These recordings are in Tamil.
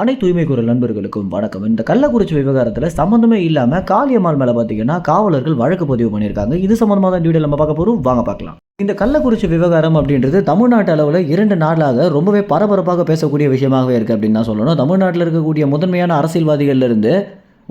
அனைத்து தூய்மை குரல் நண்பர்களுக்கும் வணக்கம். இந்த கள்ளக்குறிச்சி விவகாரத்தில் சம்மந்தமே இல்லாமல் காளியம்மாள் மேலே பார்த்தீங்கன்னா காவலர்கள் வழக்கு பதிவு பண்ணியிருக்காங்க. இது சம்மந்தமாக தான் வீடியோ நம்ம பார்க்க போகிறோம் வாங்க பார்க்கலாம். இந்த கள்ளக்குறிச்சி விவகாரம் அப்படின்றது தமிழ்நாட்டு அளவில் இரண்டு நாளாக ரொம்பவே பரபரப்பாக பேசக்கூடிய விஷயமாகவே இருக்குது அப்படின்னு தான் சொல்லணும். தமிழ்நாட்டில் இருக்கக்கூடிய முதன்மையான அரசியல்வாதிகள்லேருந்து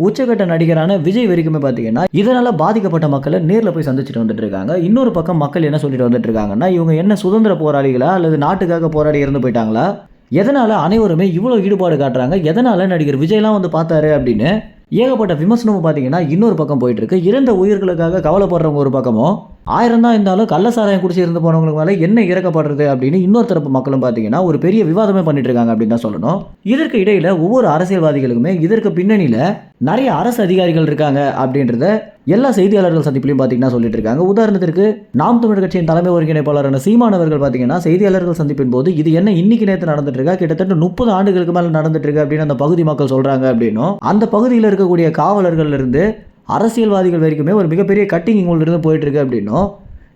உச்சகட்ட நடிகரான விஜய் வரைக்குமே பார்த்தீங்கன்னா இதனால் பாதிக்கப்பட்ட மக்களை நேரில் போய் சந்திச்சுட்டு வந்துட்டு இருக்காங்க. இன்னொரு பக்கம் மக்கள் என்ன சொல்லிட்டு வந்துட்டு இருக்காங்கன்னா இவங்க என்ன சுதந்திர போராளிகளா அல்லது நாட்டுக்காக போராடி இறந்து போயிட்டாங்களா? எதனால் அனைவருமே இவ்வளோ ஈடுபாடு காட்டுறாங்க? எதனால் நடிகர் விஜய்லாம் வந்து பார்த்தாரு அப்படின்னு? ஏகப்பட்ட விமர்சனமும் பார்த்தீங்கன்னா இன்னொரு பக்கம் போயிட்டுருக்கு இறந்த உயிர்களுக்காக கவலைப்படுறவங்க ஒரு பக்கமும். ஆயிரம் தான் இருந்தாலும் கள்ளசாராயம் குடிச்சு இருந்து போனவங்களுக்கு மேலே என்ன இறக்கப்படுறது அப்படின்னு இன்னொரு தரப்பு மக்களும் பார்த்தீங்கன்னா ஒரு பெரிய விவாதமே பண்ணிட்டு இருக்காங்க அப்படின்னு தான் சொல்லணும். இதற்கு இடையில ஒவ்வொரு அரசியல்வாதிகளுக்குமே இதற்கு பின்னணியில் நிறைய அரசு அதிகாரிகள் இருக்காங்க அப்படின்றத எல்லா செய்தியாளர்கள் சந்திப்பிலையும் பார்த்தீங்கன்னா சொல்லிட்டு இருக்காங்க உதாரணத்திற்கு நாம் தமிழர் கட்சியின் தலைமை ஒருங்கிணைப்பாளரான சீமானவர்கள் பார்த்தீங்கன்னா செய்தியாளர்கள் சந்திப்பின் போது இது என்ன இன்னைக்கு நேற்று நடந்துட்டு இருக்கா கிட்டத்தட்ட முப்பது ஆண்டுகளுக்கு மேலே நடந்துட்டு இருக்கு அப்படின்னு அந்த பகுதி மக்கள் சொல்றாங்க அப்படின்னும். அந்த பகுதியில் இருக்கக்கூடிய காவலர்கள் இருந்து அரசியல்வாதிகள் வரைக்குமே ஒரு மிகப்பெரிய கட்டிங் இவங்களிருந்து போயிட்டுருக்கு அப்படின்னும்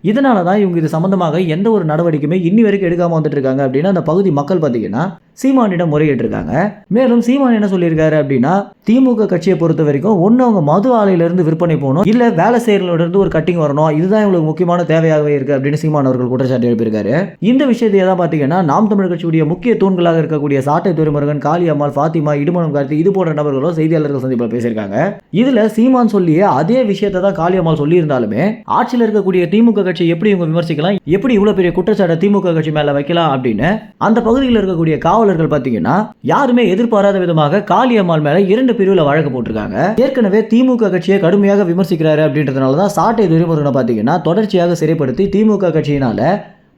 இதனால தான் இவங்க இது சம்மந்தமாக எந்த ஒரு நடவடிக்கையுமே இன்னி வரைக்கும் எடுக்காமல் வந்துட்டுருக்காங்க அப்படின்னா அந்த பகுதி மக்கள் பார்த்தீங்கன்னா சீமானிடம் முறையிட்டிருக்காங்க. மேலும் சீமான் என்ன சொல்லியிருக்காரு அப்படின்னா திமுக கட்சியை பொறுத்த வரைக்கும் ஒன்று அவங்க மது ஆலையிலிருந்து விற்பனை போகணும் இல்லை வேலை செய்யறதுல இருந்து ஒரு கட்டிங் வரணும் இதுதான் இவங்களுக்கு முக்கியமான தேவையாகவே இருக்கு அப்படின்னு சீமான் அவர்கள் குற்றச்சாட்டு எழுப்பியிருக்காரு. இந்த விஷயத்தை தான் பார்த்தீங்கன்னா நாம் தமிழர் கட்சியுடைய முக்கிய தூண்களாக இருக்கக்கூடிய சாட்டை துறைமுருகன் காளி அம்மாள் ஃபாத்திமா இடுமணம் கார்த்தி இது போன்ற நபர்களும் செய்தியாளர்கள் சந்திப்பில் பேசியிருக்காங்க. இதுல சீமான் சொல்லிய அதே விஷயத்தை தான் காளி அம்மாள் சொல்லியிருந்தாலுமே ஆட்சியில் இருக்கக்கூடிய திமுக கட்சி எப்படி இவங்க விமர்சிக்கலாம் எப்படி இவ்வளவு பெரிய குற்றச்சாட்டை திமுக கட்சி மேல வைக்கலாம் அப்படின்னு அந்த பகுதியில் இருக்கக்கூடிய காவல் காவலர்கள் பார்த்தீங்கன்னா யாருமே எதிர்பாராத விதமாக காளியம்மாள் மேல இரண்டு பிரிவுல வழக்கு போட்டிருக்காங்க. ஏற்கனவே திமுக கட்சியை கடுமையாக விமர்சிக்கிறாரு அப்படின்றதுனால தான் சாட்டை துரைமுருகனை பார்த்தீங்கன்னா தொடர்ச்சியாக சிறைப்படுத்தி திமுக கட்சியினால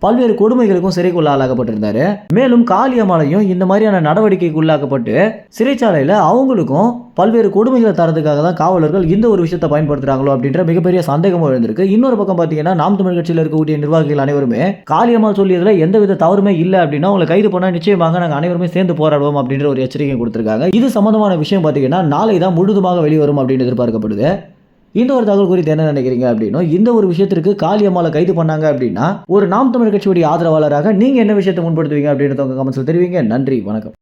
பல்வேறு கொடுமைகளுக்கும் சிறைக்குள்ள ஆளாக்கப்பட்டிருந்தாரு. மேலும் காளியம்மாளையும் இந்த மாதிரியான நடவடிக்கைக்கு உள்ளாக்கப்பட்டு சிறைச்சாலையில் அவங்களுக்கும் பல்வேறு கொடுமைகளை தரதுக்காக தான் காவலர்கள் இந்த ஒரு விஷயத்தை பயன்படுத்துறாங்களோ அப்படின்ற மிகப்பெரிய சந்தேகமும் எழுந்திருக்கு. இன்னொரு பக்கம் பார்த்தீங்கன்னா நாம் தமிழ் கட்சியில் இருக்கக்கூடிய நிர்வாகிகள் அனைவருமே காளியம்மாள் சொல்லியதுல எந்தவித தவறுமே இல்லை அப்படின்னா அவங்களை கைது பண்ணால் நிச்சயமாக நாங்கள் அனைவருமே சேர்ந்து போராடுவோம் அப்படின்ற ஒரு எச்சரிக்கை கொடுத்துருக்காங்க. இது சம்பந்தமான விஷயம் பார்த்தீங்கன்னா நாளை தான் முழுதுமாக வெளிவரும் அப்படின்னு எதிர்பார்க்கப்படுது. இந்த ஒரு தகவல் குறித்து என்ன நினைக்கிறீங்க அப்படின்னா இந்த ஒரு விஷயத்திற்கு காளியம்மாவை கைது பண்ணாங்க அப்படின்னா ஒரு நாம் தமிழ் கட்சியுடைய ஆதரவாளராக நீங்கள் என்ன விஷயத்தை முன்படுத்துவீங்க அப்படின்றத உங்கள் கமெண்ட்ஸ்ல தெரிவிங்க. நன்றி வணக்கம்.